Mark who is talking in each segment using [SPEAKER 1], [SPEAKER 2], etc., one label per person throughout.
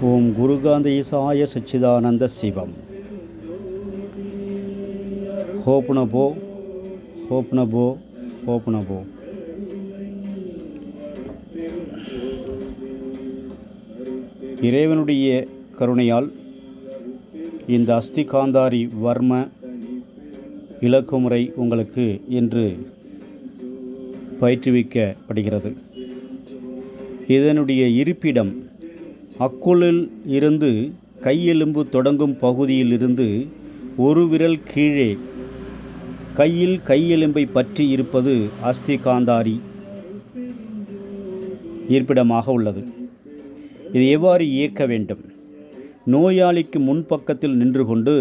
[SPEAKER 1] ஓம் குருகாந்த ஈசாய சச்சிதானந்த சிவம். ஹோப்னபோ ஹோப்னபோ ஹோப்னபோ. இறைவனுடைய கருணையால் இந்த அஸ்தி காந்தாரி வர்ம இலக்குமுறை உங்களுக்கு இன்று பயிற்றுவிக்கப்படுகிறது. இதனுடைய இருப்பிடம் அக்குளில் இருந்து கையெலும்பு தொடங்கும் பகுதியில் இருந்து ஒரு விரல் கீழே கையில் கையெலும்பை பற்றி இருப்பது அஸ்தி காந்தாரி இருப்பிடமாக உள்ளது. இது எவ்வாறு இயக்க வேண்டும்? நோயாளிக்கு முன்பக்கத்தில் நின்று கொண்டு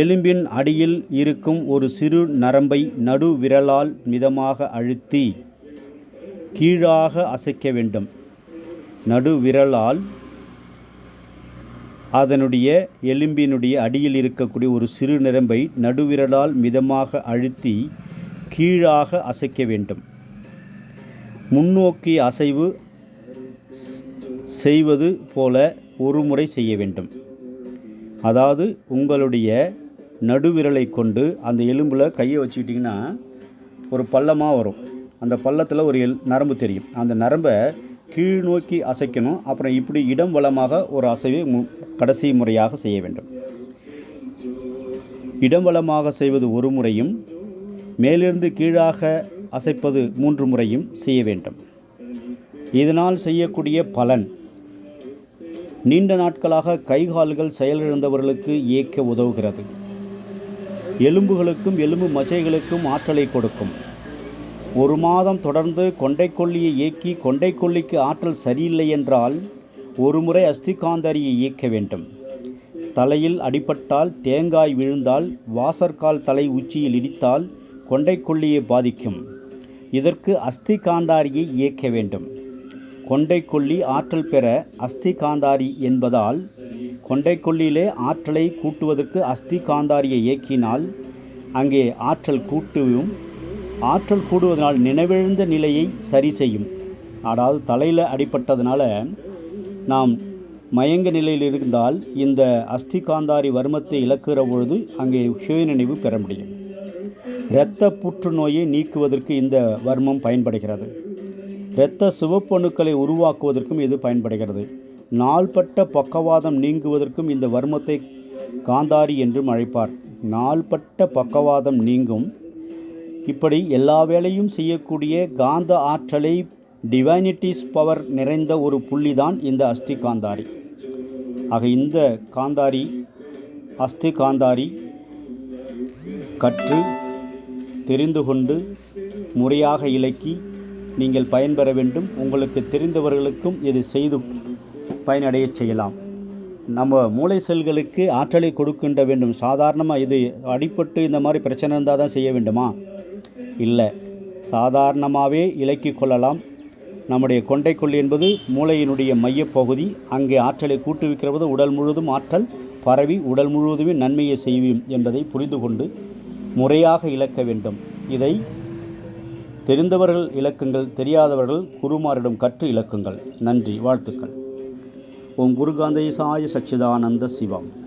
[SPEAKER 1] எலும்பின் அடியில் இருக்கும் ஒரு சிறு நரம்பை நடு விரலால் மிதமாக அழுத்தி கீழாக அசைக்க வேண்டும். நடுவிரலால் அதனுடைய எலும்பினுடைய அடியில் இருக்கக்கூடிய ஒரு சிறு நரம்பை நடுவிரலால் மிதமாக அழுத்தி கீழாக அசைக்க வேண்டும். முன்னோக்கி அசைவு செய்வது போல ஒரு முறை செய்ய வேண்டும். அதாவது உங்களுடைய நடுவிரலை கொண்டு அந்த எலும்பில் கையை வச்சுக்கிட்டிங்கன்னா ஒரு பள்ளமாக வரும். அந்த பள்ளத்தில் ஒரு எல் நரம்பு தெரியும். அந்த நரம்பை கீழ் நோக்கி அசைக்கணும். அப்புறம் இப்படி இடம் வளமாக ஒரு அசைவை மு கடைசி முறையாக செய்ய வேண்டும். இடம் வளமாக செய்வது ஒரு முறையும் மேலிருந்து கீழாக அசைப்பது மூன்று முறையும் செய்ய வேண்டும். இதனால் செய்யக்கூடிய பலன் நீண்ட நாட்களாக கைகால்கள் செயலிழந்தவர்களுக்கு இயக்க உதவுகிறது. எலும்புகளுக்கும் எலும்பு மச்சைகளுக்கும் ஆற்றலை கொடுக்கும். ஒரு மாதம் தொடர்ந்து கொண்டைக்கொல்லியை இயக்கி கொண்டைக்கொல்லிக்கு ஆற்றல் சரியில்லை என்றால் ஒரு முறை அஸ்திகாந்தாரியை இயக்க வேண்டும். தலையில் அடிபட்டால் தேங்காய் விழுந்தால் வாசற்கால் தலை உச்சியில் இடித்தால் கொண்டைக்கொல்லியை பாதிக்கும். இதற்கு அஸ்தி காந்தாரியை இயக்க வேண்டும். கொண்டைக்கொல்லி ஆற்றல் பெற அஸ்தி காந்தாரி என்பதால் கொண்டைக்கொல்லியிலே ஆற்றலை கூட்டுவதற்கு அஸ்தி காந்தாரியை இயக்கினால் அங்கே ஆற்றல் கூட்டுவும். ஆற்றல் கூடுவதனால் நினைவிழந்த நிலையை சரி செய்யும். அதாவது தலையில் அடிப்பட்டதுனால நாம் மயங்க நிலையில் இருந்தால் இந்த அஸ்தி காந்தாரி வர்மத்தை இழக்கிற பொழுது அங்கே சுயநினைவு பெற முடியும். இரத்த புற்றுநோயை நீக்குவதற்கு இந்த வர்மம் பயன்படுகிறது. இரத்த சிவப்பணுக்களை உருவாக்குவதற்கும் இது பயன்படுகிறது. நாள்பட்ட பக்கவாதம் நீங்குவதற்கும் இந்த வர்மத்தை காந்தாரி என்றும் அழைப்பார். நாள்பட்ட பக்கவாதம் நீங்கும் இப்படி எல்லா வேலையும் செய்யக்கூடிய காந்த ஆற்றலை டிவைனிட்டிஸ் பவர் நிறைந்த ஒரு புள்ளி தான் இந்த அஸ்தி காந்தாரி ஆக இந்த காந்தாரி அஸ்தி காந்தாரி கற்று தெரிந்து கொண்டு முறையாக இலக்கி நீங்கள் பயன்பெற வேண்டும். உங்களுக்கு தெரிந்தவர்களுக்கும் இது செய்து பயனடைய செய்யலாம். நம்ம மூளை செல்களுக்கு ஆற்றலை கொடுக்கின்ற வேண்டும். சாதாரணமாக இது அடிப்பட்டு இந்த மாதிரி பிரச்சனை இருந்தால் தான் செய்ய வேண்டுமா? இல்லை. சாதாரணமாகவே இலக்கி கொள்ளலாம். நம்முடைய கொண்டைக்கொல்லி என்பது மூளையினுடைய மையப்பகுதி. அங்கே ஆற்றலை கூட்டுவிக்கிறது உடல் முழுவதும் ஆற்றல். பரவி உடல் முழுவதுமே நன்மையை செய்யும் என்பதை புரிந்து கொண்டு முறையாக இழக்க வேண்டும். இதை தெரிந்தவர்கள் இலக்குங்கள் தெரியாதவர்கள் குருமாரிடம் கற்று இலக்குங்கள். நன்றி வாழ்த்துக்கள். ஓம் குருகாந்தை சாய சச்சிதானந்த சிவம்.